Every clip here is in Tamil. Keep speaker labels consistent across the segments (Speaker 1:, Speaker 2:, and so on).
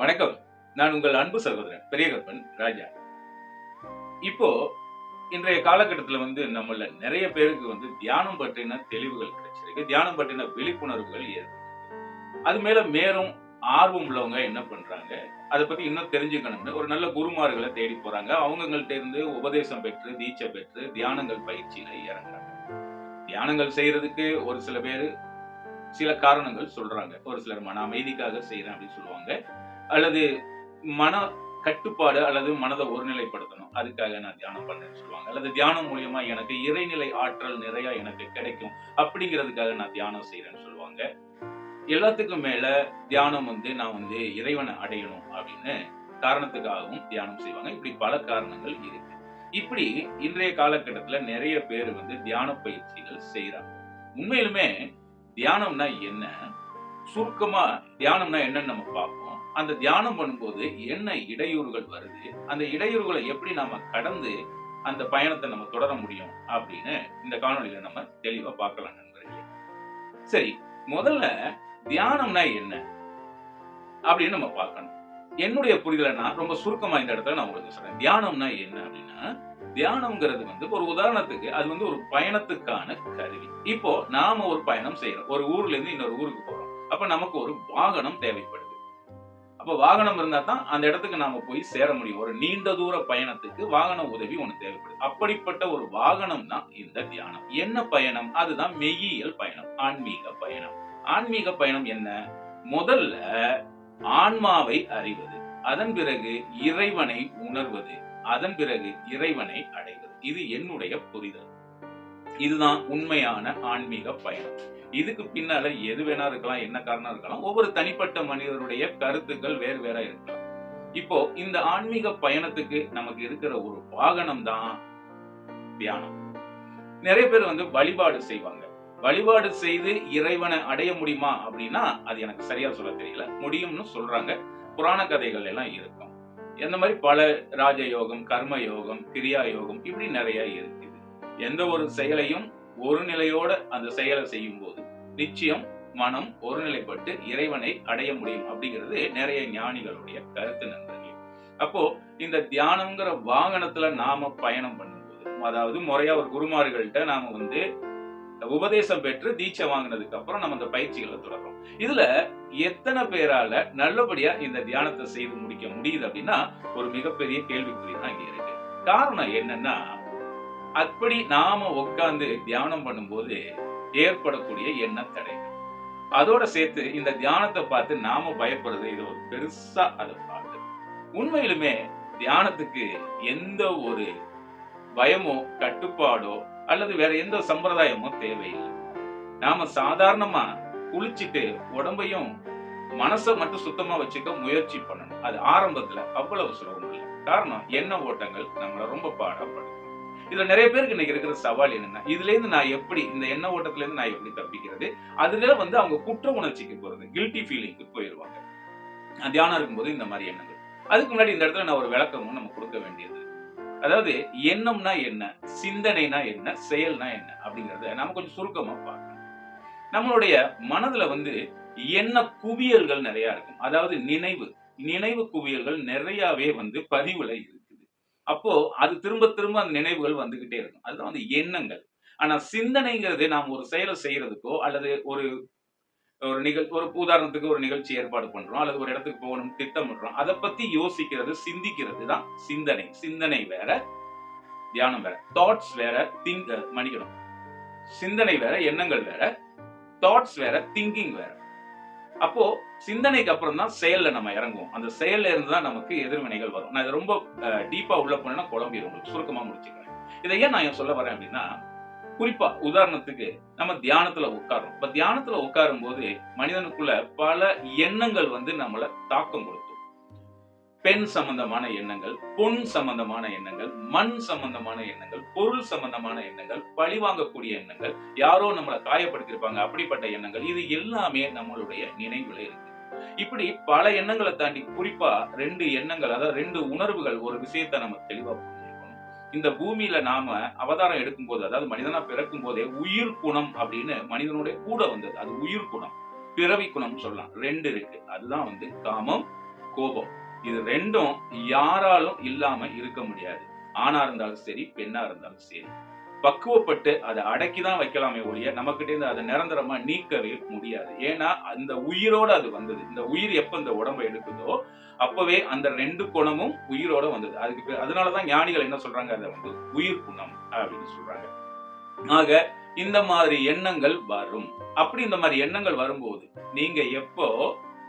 Speaker 1: வணக்கம். நான் உங்கள் அன்பு சகோதரன் பெரியகப்பன் ராஜா. இப்போ இன்றைய காலகட்டத்தில் வந்து நம்மள நிறைய பேருக்கு வந்து தியானம் பற்றின தெளிவுகள் கிடைச்சிருக்கு. தியானம் பற்றின விழிப்புணர்வுகள் ஏற்பட்டு அது மேல மேலும் ஆர்வம் உள்ளவங்க என்ன பண்றாங்க? அதை பத்தி இன்னும் தெரிஞ்சுக்கணும்னு ஒரு நல்ல குருமார்களை தேடி போறாங்க. அவங்கள்ட்ட இருந்து உபதேசம் பெற்று தீட்சை பெற்று தியானங்கள் பயிற்சியில இறங்குறாங்க. தியானங்கள் செய்யறதுக்கு ஒரு சில பேர் சில காரணங்கள் சொல்றாங்க. ஒரு சிலர் மன அமைதிக்காக செய்யறேன் அப்படின்னு சொல்லுவாங்க. அல்லது மன கட்டுப்பாடு அல்லது மனதை ஒருநிலைப்படுத்தணும். அதுக்காக நான் தியானம் பண்ணேன்னு சொல்லுவாங்க. அல்லது தியானம் மூலியமா எனக்கு இறைநிலை ஆற்றல் நிறைய எனக்கு கிடைக்கும் அப்படிங்கிறதுக்காக நான் தியானம் செய்யறேன்னு சொல்லுவாங்க. எல்லாத்துக்கும் மேல தியானம் வந்து நான் வந்து இறைவனை அடையணும் அப்படின்னு காரணத்துக்காகவும் தியானம் செய்வாங்க. இப்படி பல காரணங்கள் இருக்கு. இப்படி இன்றைய காலகட்டத்துல நிறைய பேர் வந்து தியான பயிற்சிகள் செய்யறாங்க உண்மையிலுமே தியானம்னா என்ன? சுருக்கமா தியானம்னா என்னன்னு நம்ம பார்ப்போம். அந்த தியானம் பண்ணும்போது என்ன இடையூறுகள் வருது? அந்த இடையூறுகளை எப்படி நாம கடந்து அந்த பயணத்தை நம்ம தொடர முடியும் அப்படின்னு இந்த காணொலியில நம்ம தெளிவா பார்க்கலாம் நண்பர்களே. சரி முதல்ல தியானம்னா என்ன? அப்படின்னு நம்ம பார்க்கணும். என்னுடைய புரிதலை நான் ரொம்ப சுருக்கமா இந்த இடத்துல நான் உங்களுக்கு சொல்றேன். தியானம்னா என்ன அப்படின்னா தியானம்ங்கிறது வந்து ஒரு உதாரணத்துக்கு அது வந்து ஒரு பயணத்துக்கான கருவி. இப்போ நாம ஒரு பயணம் செய்யறோம். ஒரு ஊர்ல இருந்து இன்னொரு ஊருக்கு போறோம். அப்ப நமக்கு ஒரு வாகனம் தேவைப்படும். அப்ப வாகனம் இருந்தா தான் அந்த இடத்துக்கு நாம போய் சேர முடியும். ஒரு நீண்ட தூர பயணத்துக்கு வாகன உதவி ஒண்ணு தேவைப்படுது அப்படிப்பட்ட ஒரு வாகனம் தான் இந்த தியானம். என்ன பயணம்? அதுதான் மெய்யியல் பயணம். ஆன்மீக பயணம். ஆன்மீக பயணம் என்ன? முதல்ல ஆன்மாவை அறிவது. அதன் பிறகு இறைவனை உணர்வது. அதன் பிறகு இறைவனை அடைவது. இது என்னுடைய புரிதல். இதுதான் உண்மையான ஆன்மீக பயணம் இதுக்கு பின்னால எது வேணா இருக்கலாம் என்ன காரணம் இருக்கலாம் ஒவ்வொரு தனிப்பட்ட மனிதருடைய கருத்துக்கள் வேறு வேற இருக்கலாம். இப்போ இந்த ஆன்மீக பயணத்துக்கு நமக்கு இருக்கிற ஒரு வாகனம் தான் தியானம். நிறைய பேர் வந்து வழிபாடு செய்வாங்க. வழிபாடு செய்து இறைவனை அடைய முடியுமா அப்படின்னா அது எனக்கு சரியா சொல்ல தெரியல. முடியும்னு சொல்றாங்க. புராண கதைகள் எல்லாம் இருக்கும். இந்த மாதிரி பல ராஜயோகம் கர்ம யோகம் கிரியா யோகம் இப்படி நிறைய இருக்கு. எந்த ஒரு செயலையும் ஒரு நிலையோட அந்த செயலை செய்யும் போது நிச்சயம் மனம் ஒருநிலைப்பட்டு இறைவனை அடைய முடியும் அப்படிங்கிறது நிறைய ஞானிகளுடைய கருத்து நண்பர்களே. அப்போ இந்த தியானம்ங்கிற வாகனத்துல நாம பயணம் பண்ணும்போது அதாவது முறையா ஒரு குருமார்கள்ட்ட நாம வந்து உபதேசம் பெற்று தீட்சை வாங்கினதுக்கு அப்புறம் நம்ம அந்த பயிற்சிகளை தொடரும் இதுல எத்தனை பேரால நல்லபடியா இந்த தியானத்தை செய்து முடிக்க முடியுது அப்படின்னா ஒரு மிகப்பெரிய கேள்விக்குறி தான் இங்க இருக்கு. காரணம் என்னன்னா அப்படி நாம உட்கார்ந்து தியானம் பண்ணும்போது ஏற்படக்கூடிய எண்ண தடைகள் அதோட சேர்த்து இந்த தியானத்தை பார்த்து நாம பயப்படுறது இது ஒரு பெருசா அதை பார்த்து உண்மையிலுமே தியானத்துக்கு எந்த ஒரு பயமோ கட்டுப்பாடோ அல்லது வேற எந்த சம்பிரதாயமோ தேவையில்லை. நாம சாதாரணமா குளிச்சுட்டு உடம்பையும் மனசை மட்டும் சுத்தமா வச்சுக்க முயற்சி பண்ணணும். அது ஆரம்பத்துல அவ்வளவு சுலபம் இல்லை. காரணம் எண்ண ஓட்டங்கள் நம்மளை ரொம்ப பாடப்படும் இதுல நிறைய பேருக்கு இன்னைக்கு இருக்கிற சவால் என்னன்னா இதுல இருந்து நான் எப்படி இந்த எண்ண ஓட்டத்துல இருந்து நான் எப்படி தப்பிக்கிறது? அதுல வந்து அவங்க குற்ற உணர்ச்சிக்கு போறது கில்ட்டி ஃபீலிங்க்கு போயிடுவாங்க தியானம் இருக்கும்போது இந்த மாதிரி எண்ணங்கள். அதுக்கு முன்னாடி இந்த இடத்துல நான் ஒரு விளக்கமும் நம்ம கொடுக்க வேண்டியது. அதாவது எண்ணம்னா என்ன? சிந்தனைனா என்ன? செயல்னா என்ன? அப்படிங்கறத நாம கொஞ்சம் சுருக்கமா பார்க்கணும். நம்மளுடைய மனதுல வந்து எண்ண குவியல்கள் நிறைய இருக்கும். அதாவது நினைவு. நினைவு குவியல்கள் நிறையவே வந்து பதிவுல இருக்கு. அப்போ அது திரும்ப திரும்ப அந்த நினைவுகள் வந்துகிட்டே இருக்கும். அதுதான் வந்து எண்ணங்கள். ஆனா சிந்தனைங்கிறது நாம் ஒரு செயலை செய்யறதுக்கோ அல்லது ஒரு ஒரு நிகழ் ஒரு உதாரணத்துக்கு ஒரு நிகழ்ச்சி ஏற்பாடு பண்றோம் அல்லது ஒரு இடத்துக்கு போகணும் திட்டமிடுறோம் அதை பத்தி யோசிக்கிறது சிந்திக்கிறது தான் சிந்தனை. சிந்தனை வேற தியானம் வேற. தாட்ஸ் வேற திங்க் மன்னிக்கணும். சிந்தனை வேற எண்ணங்கள் வேற. தாட்ஸ் வேற திங்கிங் வேற. அப்போ சிந்தனைக்கு அப்புறம் தான் செயல்ல நம்ம இறங்குவோம். அந்த செயல்ல இருந்து தான் நமக்கு எதிர்வினைகள் வரும். நான் ரொம்ப டீப்பா உள்ள போனேன்னா குழம்பிடும் உங்களுக்கு. சுருக்கமா முடிச்சுக்கிறேன். இதை ஏன் நான் சொல்ல வரேன் அப்படின்னா குறிப்பா உதாரணத்துக்கு நம்ம தியானத்துல உட்காரோம் இப்ப தியானத்துல உட்காரும் போது மனிதனுக்குள்ள பல எண்ணங்கள் வந்து நம்மள தாக்கம் கொடுக்கும். பெண் சம்பந்தமான எண்ணங்கள் பொன் சம்பந்தமான எண்ணங்கள் மண் சம்பந்தமான எண்ணங்கள் பொருள் சம்பந்தமான எண்ணங்கள் பழி வாங்கக்கூடிய எண்ணங்கள் யாரோ நம்மளை காயப்படுத்திருப்பாங்க அப்படிப்பட்ட எண்ணங்கள் இது எல்லாமே நம்மளுடைய நினைவுல இருக்கு. இப்படி பல எண்ணங்களை தாண்டி குறிப்பா ரெண்டு எண்ணங்கள் அதாவது ரெண்டு உணர்வுகள் ஒரு விஷயத்த நம்ம தெளிவா புரிஞ்சுக்கணும். இந்த பூமியில நாம அவதாரம் எடுக்கும் போது அதாவது மனிதனா பிறக்கும் போதே உயிர் குணம் அப்படின்னு மனிதனுடைய கூட வந்தது. அது உயிர் குணம். பிறவி குணம் சொல்லலாம். ரெண்டு இருக்கு. அதுதான் வந்து காமம் கோபம். இது ரெண்டும் யாராலும் இல்லாம இருக்க முடியாது. ஆணா இருந்தாலும் சரி பெண்ணா இருந்தாலும் சரி. பக்குவப்பட்டு அதை அடக்கி தான் வைக்கலாமே ஒழிய நமக்கிட்ட இருந்து அதை நிரந்தரமா நீக்கவே முடியாது. ஏன்னா அந்த உயிரோட அது வந்தது. இந்த உயிர் எப்ப இந்த உடம்பை எடுக்குதோ அப்பவே அந்த ரெண்டு குணமும் உயிரோட வந்தது. அதுக்கு அதனாலதான் ஞானிகள் என்ன சொல்றாங்க? அதை வந்து உயிர் குணம் அப்படின்னு சொல்றாங்க. ஆக இந்த மாதிரி எண்ணங்கள் வரும். அப்படி இந்த மாதிரி எண்ணங்கள் வரும்போது நீங்க எப்போ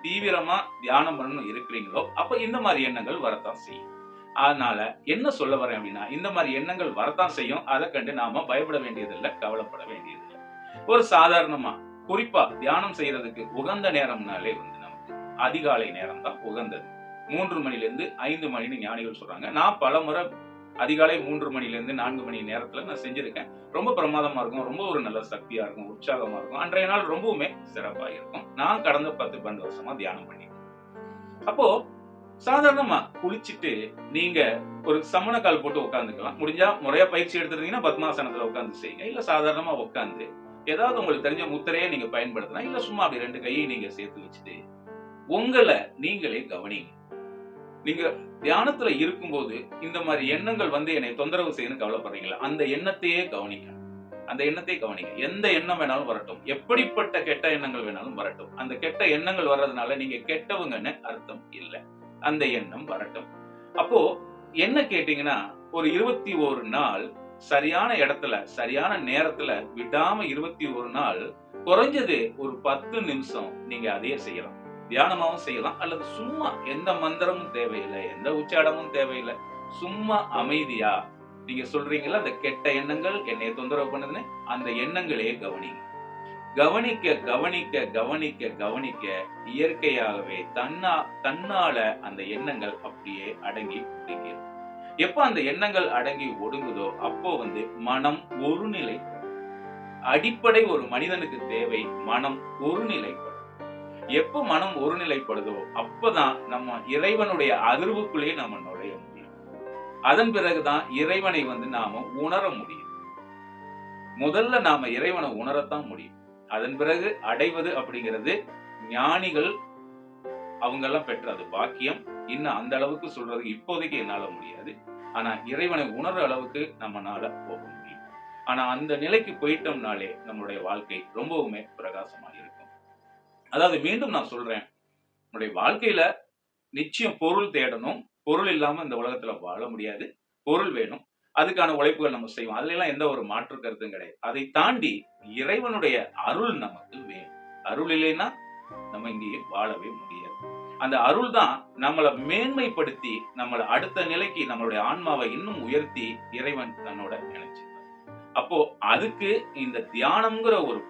Speaker 1: தீவிரமா தியானம் பண்ணணும் இருக்கிறீங்களோ அப்ப இந்த மாதிரி எண்ணங்கள் வரத்தான் செய்யும். அதனால என்ன சொல்ல வரேன் அப்படின்னா இந்த மாதிரி எண்ணங்கள் வரத்தான் செய்யும். அதை கண்டு நாம பயப்பட வேண்டியதில்லை கவலைப்பட வேண்டியதில்லை. ஒரு சாதாரணமா குறிப்பா தியானம் செய்யறதுக்கு உகந்த நேரம்னாலே வந்து நமக்கு அதிகாலை நேரம் தான் உகந்தது. மூன்று மணில இருந்து ஐந்து மணின்னு ஞானிகள் சொல்றாங்க. நான் பல முறை அதிகாலை மூன்று மணில இருந்து நான்கு மணி நேரத்துல நான் செஞ்சிருக்கேன். ரொம்ப பிரமாதமா இருக்கும் ரொம்ப ஒரு நல்ல சக்தியா இருக்கும் உற்சாகமா இருக்கும். அன்றைய நாள் ரொம்பவுமே சிறப்பாக இருக்கும். நான் கடந்த பத்து பன்னெண்டு வருஷமா தியானம் பண்ணிருக்கேன் அப்போ சாதாரணமா குளிச்சுட்டு நீங்க ஒரு சமண கால் போட்டு உட்காந்துக்கலாம் முடிஞ்சா முறையா பயிற்சி எடுத்துருந்தீங்கன்னா பத்மாசனத்துல உட்காந்து செய்யுங்க. இல்ல சாதாரணமா உட்காந்து ஏதாவது உங்களுக்கு தெரிஞ்ச முத்திரையை நீங்க பயன்படுத்தலாம். இல்ல சும்மா அப்படி ரெண்டு கையை நீங்க சேர்த்து வச்சுட்டு உங்களை நீங்களே கவனிங்க. நீங்க தியானத்துல இருக்கும்போது இந்த மாதிரி எண்ணங்கள் வந்து என்னை தொந்தரவு செய்யணும்னு கவலைப்படுறீங்களா? அந்த எண்ணத்தையே கவனிங்க. அந்த எண்ணத்தையே கவனிங்க. எந்த எண்ணம் வேணாலும் வரட்டும். எப்படிப்பட்ட கெட்ட எண்ணங்கள் வேணாலும் வரட்டும். அந்த கெட்ட எண்ணங்கள் வர்றதுனால நீங்க கெட்டவங்கன்னு அர்த்தம் இல்லை. அந்த எண்ணம் வரட்டும். அப்போ என்ன கேட்டீங்கன்னா ஒரு இருபத்தி ஒரு நாள் சரியான இடத்துல சரியான நேரத்துல விடாம இருபத்தி ஒரு நாள் குறைஞ்சது ஒரு பத்து நிமிஷம் நீங்க அதையே செய்யலாம். தியானமாவும் செய்யலாம். அல்லது சும்மா எந்த மந்திரமும் தேவையில்லை எந்த உச்சாடமும் தேவையில்லை. சும்மா அமைதியா நீங்க சொல்றீங்களா அந்த கெட்ட எண்ணங்கள் என்னைய தொந்தரவு பண்ணுதுன்னு அந்த எண்ணங்களையே கவனிங்க. கவனிக்க கவனிக்க கவனிக்க கவனிக்க இயற்கையாகவே தன்னா தன்னால அந்த எண்ணங்கள் அப்படியே அடங்கி ஒடுங்கிறது எப்ப அந்த எண்ணங்கள் அடங்கி ஒடுங்குதோ அப்போ வந்து மனம் ஒரு நிலை அடிப்படை ஒரு மனிதனுக்கு தேவை மனம் ஒரு நிலை. எப்ப மனம் ஒருநிலைப்படுதோ அப்பதான் நம்ம இறைவனுடைய அதிர்வுக்குள்ளேயே நம்ம நுழைய முடியும். அதன் பிறகுதான் இறைவனை வந்து நாம உணர முடியும். முதல்ல நாம இறைவனை உணரத்தான் முடியும். அதன் பிறகு அடைவது அப்படிங்கிறது ஞானிகள் அவங்கெல்லாம் பெற்றது பெற்ற அது பாக்கியம். இன்னும் அந்த அளவுக்கு சொல்றது இப்போதைக்கு என்னால முடியாது. ஆனா இறைவனை உணர்ற அளவுக்கு நம்மனால போக முடியும். ஆனா அந்த நிலைக்கு போயிட்டோம்னாலே நம்மளுடைய வாழ்க்கை ரொம்பவுமே பிரகாசமா இருக்கும். அதாவது மீண்டும் நான் சொல்றேன். நம்முடைய வாழ்க்கையில நிச்சயம் பொருள் தேடணும். பொருள் இல்லாம இந்த உலகத்துல வாழ முடியாது. பொருள் வேணும். அதுக்கான உழைப்புகள் நம்ம செய்வோம். அதுல எல்லாம் எந்த ஒரு மாற்று கருத்தும் கிடையாது. அதை தாண்டி இறைவனுடைய அருள் நமக்கு வேணும். அருள் இல்லைன்னா நம்ம இங்கேயே வாழவே முடியாது. அந்த அருள் தான் நம்மளை மேன்மைப்படுத்தி நம்மளை அடுத்த நிலைக்கு நம்மளுடைய ஆன்மாவை இன்னும் உயர்த்தி இறைவன் தன்னோட நினைச்சு அப்போ அதுக்கு இந்த தியானம்ங்கிற ஒரு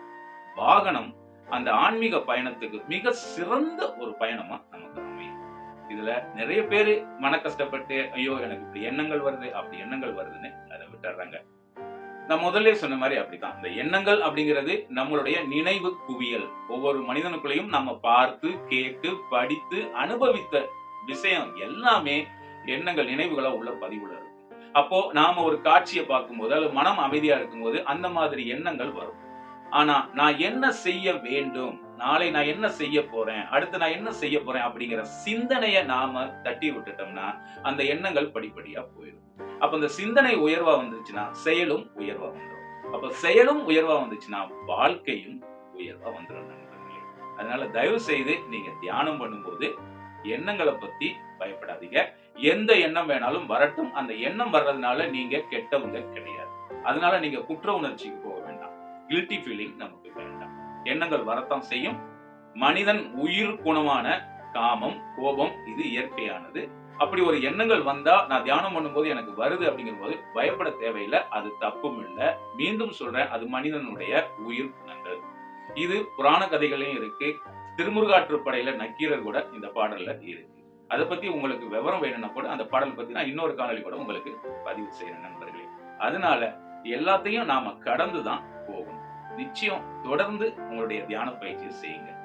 Speaker 1: வாகனம் அந்த ஆன்மீக பயணத்துக்கு மிக சிறந்த ஒரு பயணமா நமக்கு அமையும். இதுல நிறைய பேரு மன கஷ்டப்பட்டு ஐயோ எனக்கு இப்படி எண்ணங்கள் வருது அப்படி எண்ணங்கள் வருதுன்னு அதை விட்டுறாங்க. நான் முதல்ல சொன்ன மாதிரி அப்படித்தான். இந்த எண்ணங்கள் அப்படிங்கிறது நம்மளுடைய நினைவு குவியல். ஒவ்வொரு மனிதனுக்குள்ளேயும் நம்ம பார்த்து கேட்டு படித்து அனுபவித்த விஷயம் எல்லாமே எண்ணங்கள் நினைவுகளா உள்ள பதிவுல இருக்கும். அப்போ நாம ஒரு காட்சியை பார்க்கும்போது அல்லது மனம் அமைதியா இருக்கும்போது அந்த மாதிரி எண்ணங்கள் வரும். ஆனா நான் என்ன செய்ய வேண்டும்? நாளை நான் என்ன செய்ய போறேன்? அடுத்து நான் என்ன செய்ய போறேன்? அப்படிங்கிற சிந்தனையை நாம தட்டி விட்டுட்டோம்னா அந்த எண்ணங்கள் படிப்படியா போயிடும். அப்ப இந்த சிந்தனை உயர்வா வந்துச்சுன்னா செயலும் உயர்வா வந்துடும். அப்ப செயலும் உயர்வா வந்துச்சுன்னா வாழ்க்கையும் உயர்வா வந்துடும் நண்பர்களே. அதனால தயவு செய்து நீங்க தியானம் பண்ணும்போது எண்ணங்களை பத்தி பயப்படாதீங்க. எந்த எண்ணம் வேணாலும் வரட்டும். அந்த எண்ணம் வர்றதுனால நீங்க கெட்டவங்க கிடையாது. அதனால நீங்க குற்ற உணர்ச்சிக்கு போக வேண்டாம். கில்ட்டி ஃபீலிங் நமக்கு வேண்டாம். எண்ணங்கள் வரத்தான் செய்யும். மனிதன் உயிர் குணமான காமம் கோபம் இது இயற்கையானது. அப்படி ஒரு எண்ணங்கள் வந்தா நான் தியானம் பண்ணும்போது எனக்கு வருது அப்படிங்கும் போது பயப்பட தேவையில்லை அது தப்பும் இல்லை. மீண்டும் சொல்றேன் அது மனிதனுடைய உயிர் குணங்கள். இது புராண கதைகளையும் இருக்கு. திருமுருகாற்றுப்படையில நக்கீரர் கூட இந்த பாடல்ல இருக்கு. அதை பத்தி உங்களுக்கு விவரம் வேணும்னா கூட அந்த பாடல் பத்தி நான் இன்னொரு காணொலி கூட உங்களுக்கு பதிவு செய்யறேன் நண்பர்களே. அதனால எல்லாத்தையும் நாம கடந்து தான் போகணும். நிச்சயம் தொடர்ந்து உங்களுடைய தியான பயிற்சியை செய்யுங்க.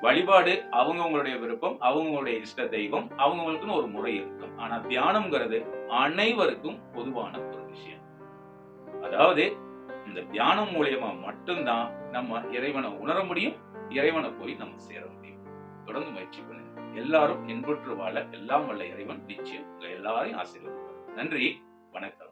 Speaker 1: வழிபாடு அவங்கவுங்களுடைய விருப்பம் அவங்கவுங்களுடைய இஷ்ட தெய்வம் அவங்கவுங்களுக்குன்னு ஒரு முறை இருக்கும். ஆனா தியானம்ங்கிறது அனைவருக்கும் பொதுவான ஒரு விஷயம். அதாவது இந்த தியானம் மூலியமா மட்டும்தான் நம்ம இறைவனை உணர முடியும் இறைவனை போய் நம்ம சேர முடியும். தொடர்ந்து முயற்சி பண்ணுங்க. எல்லாரும் இன்புற்று வாழ எல்லாம் வல்ல இறைவன் நிச்சயம் எல்லாரையும் ஆசீர்வதிப்பார். நன்றி வணக்கம்.